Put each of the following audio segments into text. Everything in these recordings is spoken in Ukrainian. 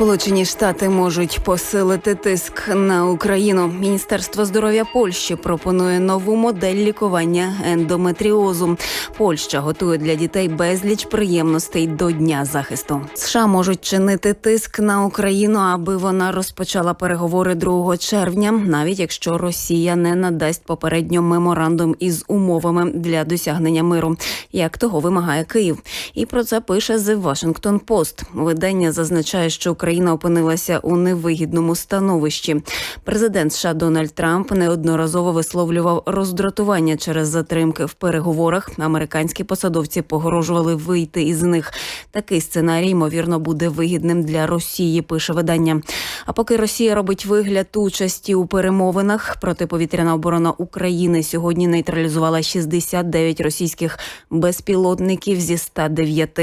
Сполучені Штати можуть посилити тиск на Україну. Міністерство здоров'я Польщі пропонує нову модель лікування ендометріозу. Польща готує для дітей безліч приємностей до дня захисту. США можуть чинити тиск на Україну, аби вона розпочала переговори 2 червня, навіть якщо Росія не надасть попередньо меморандум із умовами для досягнення миру, як того вимагає Київ. І про це пише The Washington Post. Видання зазначає, що Україна опинилася у невигідному становищі. Президент США Дональд Трамп неодноразово висловлював роздратування через затримки в переговорах. Американські посадовці погрожували вийти із них. Такий сценарій ймовірно буде вигідним для Росії. Пише видання. А поки Росія робить вигляд участі у перемовинах, протиповітряна оборона України сьогодні нейтралізувала 69 російських безпілотників зі 109.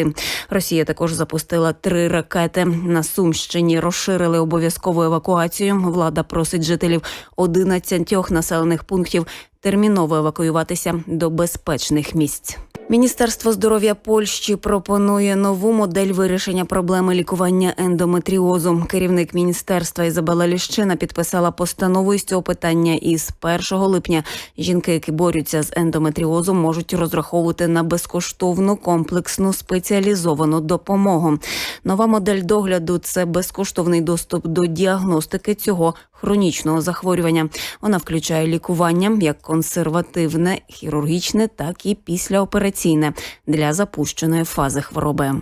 Росія також запустила три ракети на Сумщині. Розширили обов'язкову евакуацію. Влада просить жителів 11 населених пунктів терміново евакуюватися до безпечних місць. Міністерство здоров'я Польщі пропонує нову модель вирішення проблеми лікування ендометріозу. Керівник міністерства Ізабела Ліщина підписала постанову із цього питання. І з 1 липня жінки, які борються з ендометріозом, можуть розраховувати на безкоштовну комплексну спеціалізовану допомогу. Нова модель догляду це безкоштовний доступ до діагностики цього хронічного захворювання. Вона включає лікування як консервативне, хірургічне, так і післяопераційне для запущеної фази хвороби.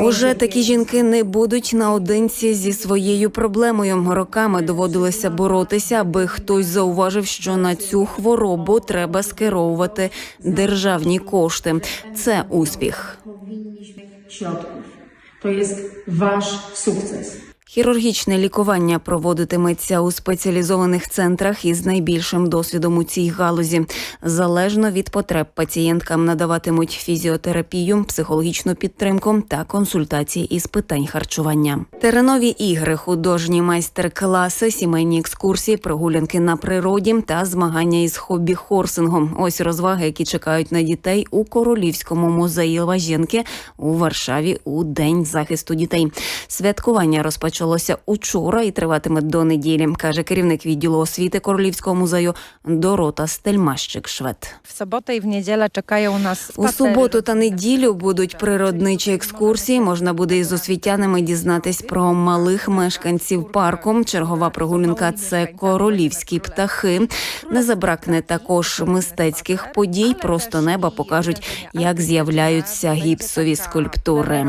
Уже такі жінки не будуть наодинці зі своєю проблемою. Роками доводилося боротися, аби хтось зауважив, що на цю хворобу треба скеровувати державні кошти. Це успіх. To jest wasz sukces. Хірургічне лікування проводитиметься у спеціалізованих центрах із найбільшим досвідом у цій галузі. Залежно від потреб пацієнткам надаватимуть фізіотерапію, психологічну підтримку та консультації із питань харчування. Теренові ігри, художні майстер-класи, сімейні екскурсії, прогулянки на природі та змагання із хобі-хорсингом. Ось розваги, які чекають на дітей у Королівському музеї Лаваженки у Варшаві у День захисту дітей. Святкування розпочалося учора і триватиме до неділі, каже керівник відділу освіти Королівського музею Дорота Стельмащик Швед. в W sobotę i w niedzielę czekają nas У суботу та неділю будуть природничі екскурсії. Можна буде із освітянами дізнатись про малих мешканців парку. Чергова прогулянка це королівські птахи. Не забракне також мистецьких подій. Просто неба покажуть, як з'являються гіпсові скульптури.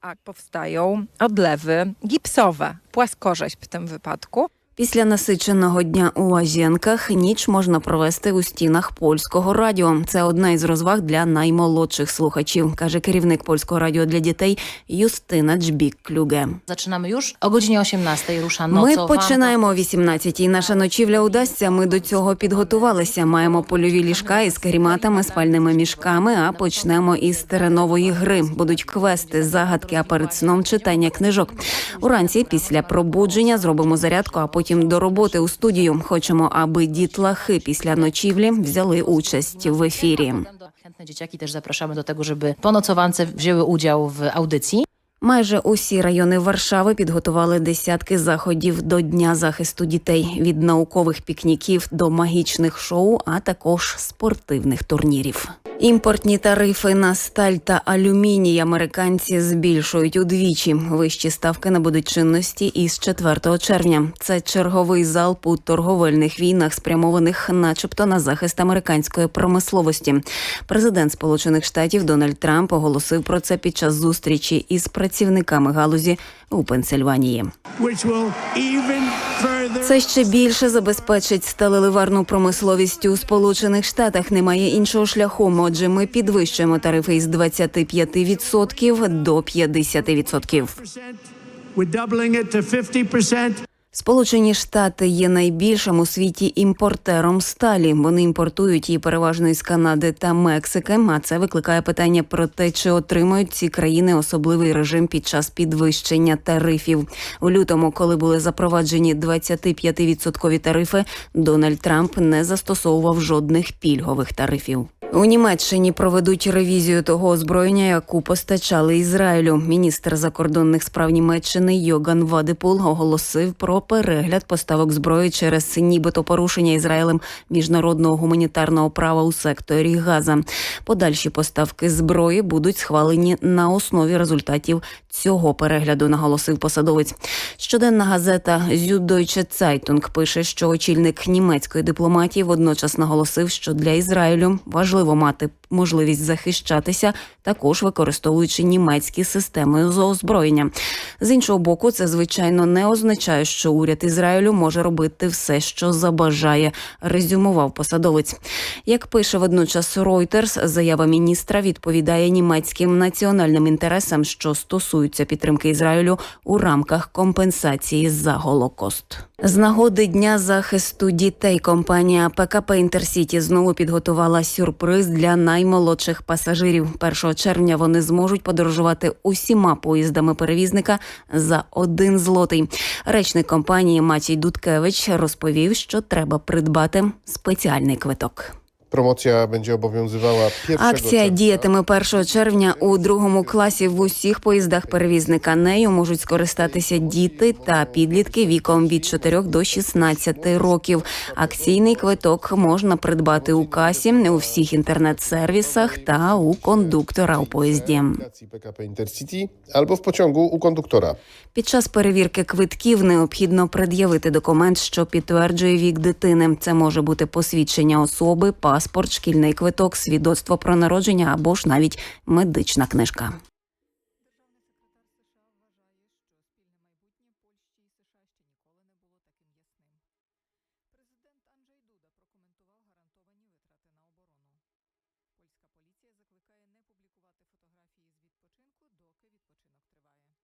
A powstają odlewy gipsowe, płaskorzeźb w tym wypadku. Після насиченого дня у Лазєнках ніч можна провести у стінах польського радіо. Це одна із розваг для наймолодших слухачів, каже керівник польського радіо для дітей Юстина Джбік Клюге. Już. O godzinie 18 rusza Ми починаємо о 18-й. Наша ночівля удасться. Ми до цього підготувалися. Маємо польові ліжка із каріматами, спальними мішками. А почнемо із теренової гри. Будуть квести, загадки, а перед сном читання книжок. Уранці після пробудження зробимо зарядку, а потім до роботи у студію. Хочемо, аби дітлахи після ночівлі взяли участь в ефірі. Dzieciaki też zapraszamy do tego, żeby po nocowance wzięły udział w audycji. Майже усі райони Варшави підготували десятки заходів до Дня захисту дітей від наукових пікніків до магічних шоу, а також спортивних турнірів. Імпортні тарифи на сталь та алюміній американці збільшують удвічі. Вищі ставки набудуть чинності із 4 червня. Це черговий залп у торговельних війнах, спрямованих, начебто, на захист американської промисловості. Президент Сполучених Штатів Дональд Трамп оголосив про це під час зустрічі із працівниками галузі у Пенсильванії. Це ще більше забезпечить сталеливарну промисловість у Сполучених Штатах. Немає іншого шляху. Отже, ми підвищуємо тарифи із 25% до 50%. We're doubling it to 50%. Сполучені Штати є найбільшим у світі імпортером сталі. Вони імпортують її переважно із Канади та Мексики. А це викликає питання про те, чи отримають ці країни особливий режим під час підвищення тарифів. У лютому, коли були запроваджені 25-відсоткові тарифи, Дональд Трамп не застосовував жодних пільгових тарифів. У Німеччині проведуть ревізію того озброєння, яку постачали Ізраїлю. Міністр закордонних справ Німеччини Йоган Вадипул оголосив про перегляд поставок зброї через нібито порушення Ізраїлем міжнародного гуманітарного права у секторі Газа. Подальші поставки зброї будуть схвалені на основі результатів цього перегляду, наголосив посадовець. Щоденна газета Süddeutsche Zeitung пише, що очільник німецької дипломатії водночас наголосив, що для Ізраїлю важливо мати можливість захищатися, також використовуючи німецькі системи з озброєння. З іншого боку, це звичайно не означає, що уряд Ізраїлю може робити все, що забажає, резюмував посадовець. Як пише водночас Reuters, заява міністра відповідає німецьким національним інтересам, що стосуються підтримки Ізраїлю у рамках компенсації за голокост. З нагоди дня захисту дітей компанія ПКП Інтерсіті знову підготувала сюрприз для наймолодших пасажирів. 1 червня вони зможуть подорожувати усіма поїздами перевізника за один злотий. Речник компанії Матій Дудкевич розповів, що треба придбати спеціальний квиток. Będzie obowiązywała 1 Акція діятиме 1 червня у другому класі в усіх поїздах перевізника. Нею можуть скористатися діти та підлітки віком від 4 до 16 років. Акційний квиток можна придбати у касі у всіх інтернет-сервісах та у кондуктора у поїзді. Intercity albo w pociągu u. Під час перевірки квитків необхідно пред'явити документ, що підтверджує вік дитини. Це може бути посвідчення особи, паспорт, шкільний квиток, свідоцтво про народження або ж навіть медична книжка. Поліція закликає не публікувати фотографії з відпочинку, доки відпочинок триває.